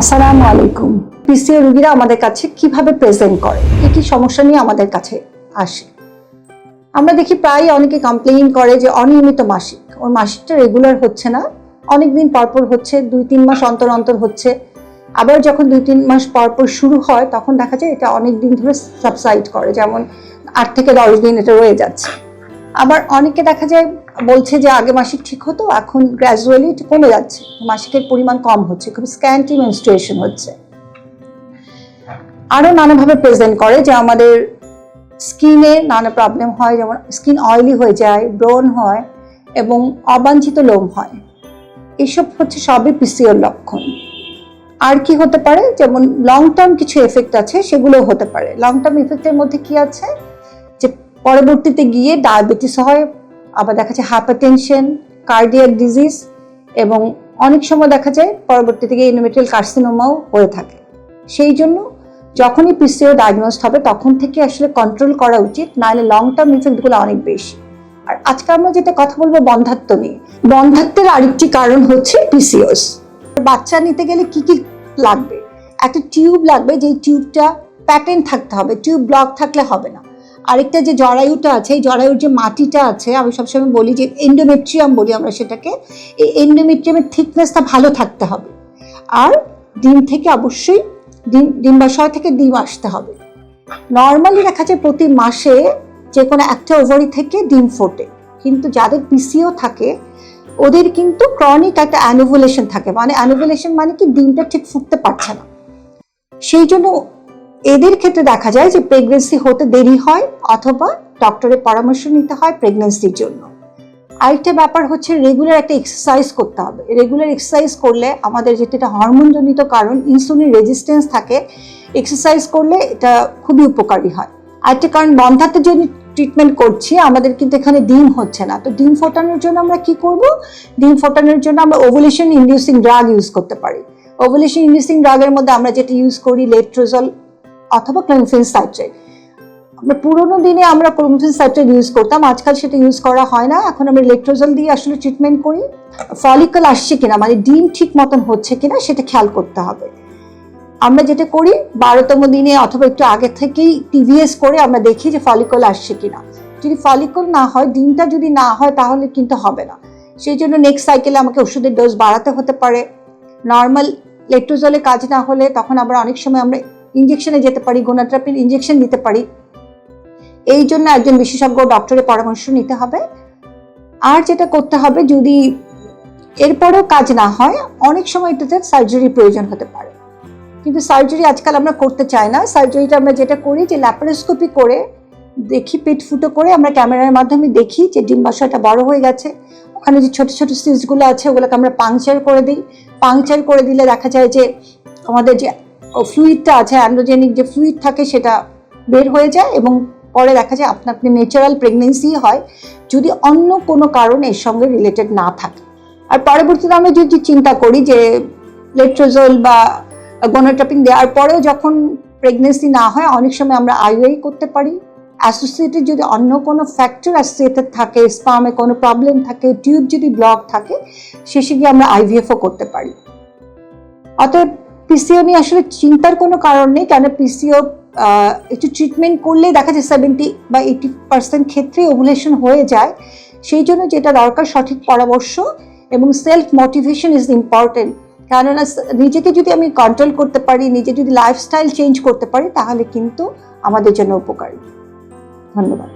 আসসালামু আলাইকুম। পিসিও রোগীরা আমাদের কাছে কীভাবে প্রেজেন্ট করে? কি কি সমস্যা নিয়ে আমাদের কাছে আসে? আমরা দেখি প্রায় অনেকে কমপ্লেইন করে যে অনিয়মিত মাসিক। ওর মাসিকটা রেগুলার হচ্ছে না। অনেক দিন পরপর হচ্ছে, দুই তিন মাস অন্তর অন্তর হচ্ছে। আবার যখন দুই তিন মাস পরপর শুরু হয়, তখন দেখা যায় এটা অনেক দিন ধরে সাবসাইড করে। যেমন আট থেকে দশ দিন এটা রয়ে যাচ্ছে। আবার অনেকে দেখা যায় বলছে যে আগে মাসিক ঠিক হতো, এখন গ্র্যাজুয়ালি কমে যাচ্ছে। মাসিকের পরিমাণ কম হচ্ছে, খুব স্ক্যান্টি মেনস্ট্রুয়েশন হচ্ছে। আরও নানাভাবে প্রেজেন্ট করে যে আমাদের স্কিনে নানা প্রবলেম হয়, যেমন স্কিন অয়েলি হয়ে যায় ব্রন হয় এবং অবাঞ্ছিত লোম হয়। এসব হচ্ছে সবই পিসিওর লক্ষণ। আর কি হতে পারে? যেমন লং টার্ম কিছু এফেক্ট আছে সেগুলো হতে পারে। লং টার্ম এফেক্টের মধ্যে কি আছে? পরবর্তীতে গিয়ে ডায়াবেটিস হয়, আবার দেখা যায় হাইপারটেনশন, কার্ডিয়াক ডিজিজ এবং অনেক সময় দেখা যায় পরবর্তীতে গিয়ে ইনোমেট্রিয়াল কার্সিনোমাও হয়ে থাকে। সেই জন্য যখনই পিসিও ডায়াগনোসড হবে, তখন থেকে আসলে কন্ট্রোল করা উচিত, নাহলে লং টার্ম ইফেক্টগুলো অনেক বেশি। আর আজকে আমরা যেটা কথা বলব বন্ধাত্ব নিয়ে। বন্ধাত্বের আরেকটি কারণ হচ্ছে পিসিওস। বাচ্চা নিতে গেলে কি কি লাগবে? একটা টিউব লাগবে যে টিউবটা প্যাটার্ন থাকতে হবে, টিউব ব্লক থাকলে হবে না। আরেকটা যে জরায়ুটা আছে, এই জরায়ুর যে মাটিটা আছে, আমি সবসময় বলি যে এন্ডোমেট্রিয়াম বলি আমরা সেটাকে, এই এন্ডোমেট্রিয়ামের থিকনেসটা ভালো থাকতে হবে। আর ডিম থেকে অবশ্যই ডিম ডিম্বাশয় থেকে ডিম আসতে হবে। নর্মালি দেখা যায় প্রতি মাসে যে কোনো একটা ওভারি থেকে ডিম ফোটে। কিন্তু যাদের পিসিও থাকে, ওদের কিন্তু ক্রনিক একটা অ্যানুভুলেশন থাকে। মানে অ্যানুভুলেশন মানে কি ডিমটা ঠিক ফুটতে পারছে না। সেই জন্য এদের ক্ষেত্রে দেখা যায় যে প্রেগনেন্সি হতে দেরি হয় অথবা ডক্টরের পরামর্শ নিতে হয় প্রেগনেন্সির জন্য। আরেকটা ব্যাপার হচ্ছে রেগুলার একটা এক্সারসাইজ করতে হবে। রেগুলার এক্সারসাইজ করলে আমাদের যেটা হরমোনজনিত কারণ ইনসুলিন রেজিস্ট্যান্স থাকে। এক্সারসাইজ করলে এটা খুবই উপকারী হয়। আরেকটা কারণ, বন্ধাত্মের জন্য ট্রিটমেন্ট করছি, আমাদের কিন্তু এখানে ডিম হচ্ছে না। তো ডিম ফোটানোর জন্য আমরা কি করব? ডিম ফোটানোর জন্য আমরা ওভুলেশন ইন্ডিউসিং ড্রাগ ইউজ করতে পারি। ওভুলেশন ইন্ডিউসিং ড্রাগের মধ্যে আমরা যেটা ইউজ করি লেট্রোজল অথবা ক্লোমিফেন সাইট্রেট আমরা পুরোনো দিনে আমরা ক্লোমিফেন সাইট্রেট ইউজ করতাম, আজকাল সেটা ইউজ করা হয় না। এখন আমরা লেট্রোজল দিয়ে আসলে ট্রিটমেন্ট করি। ফলিকল আসছে কিনা মানে ডিম ঠিক মতন হচ্ছে কিনা, সেটা খেয়াল করতে হবে। আমরা যেটা করি, বারোতম দিনে অথবা একটু আগে থেকেই টিভিএস করে আমরা দেখি যে ফলিকল আসছে কিনা। যদি ফলিকল না হয়, ডিমটা যদি না হয়, তাহলে কিন্তু হবে না। সেই জন্য নেক্সট সাইকেলে আমাকে ওষুধের ডোজ বাড়াতে হতে পারে। নর্মাল লেট্রোজলে কাজ না হলে তখন আবার অনেক সময় আমরা ইঞ্জেকশনে যেতে পারি গোনাট্রাপিন ইঞ্জেকশন নিতে পারি। এই জন্য একজন বিশেষজ্ঞ ডক্টরের পরামর্শ নিতে হবে। আর যেটা করতে হবে, যদি এরপরেও কাজ না হয়, অনেক সময় এটাতে সার্জারি প্রয়োজন হতে পারে। কিন্তু সার্জারি আজকাল আমরা করতে চাই না। সার্জারিটা আমরা যেটা করি, যে ল্যাপারোস্কোপি করে দেখি, পেট ফুটো করে আমরা ক্যামেরার মাধ্যমে দেখি যে ডিম্বাশয়টা বড় হয়ে গেছে। ওখানে যে ছোট ছোট সিজগুলো আছে, ওগুলোকে আমরা পাংচার করে দিই। পাংচার করে দিলে দেখা যায় যে আমাদের যে ফ্লুইডটা আছে অ্যান্ড্রোজেনিক যে ফ্লুইড থাকে সেটা বের হয়ে যায় এবং পরে দেখা যায় আপনা আপনি ন্যাচারাল প্রেগনেন্সি হয়, যদি অন্য কোনো কারণ এর সঙ্গে রিলেটেড না থাকে। আর পরবর্তীতে আমরা যদি চিন্তা করি যে লেট্রোজল বা গোনোট্রাপিং দেওয়ার পরেও যখন প্রেগনেন্সি না হয়, অনেক সময় আমরা আইওআই করতে পারি। অ্যাসোসিয়েটেড যদি অন্য কোনো ফ্যাক্টর অ্যাসোসিয়েটেড থাকে স্পামে কোনো প্রবলেম থাকে টিউব যদি ব্লক থাকে, শেষে গিয়ে আমরা আইভিএফও করতে পারি। অতএব পিসিও নিয়ে আসলে চিন্তার কোনো কারণ নেই কেন পিসিও একটু ট্রিটমেন্ট করলে দেখা যায় সেভেন্টি বা এইটি পার্সেন্ট ক্ষেত্রে ওভুলেশন হয়ে যায়। সেই জন্য যেটা দরকার, সঠিক পরামর্শ এবং সেলফ মোটিভেশন ইজ ইম্পর্টেন্ট কেননা নিজেকে যদি আমি কন্ট্রোল করতে পারি, নিজে যদি লাইফস্টাইল চেঞ্জ করতে পারি, তাহলে কিন্তু আমাদের জন্য উপকারী। ধন্যবাদ।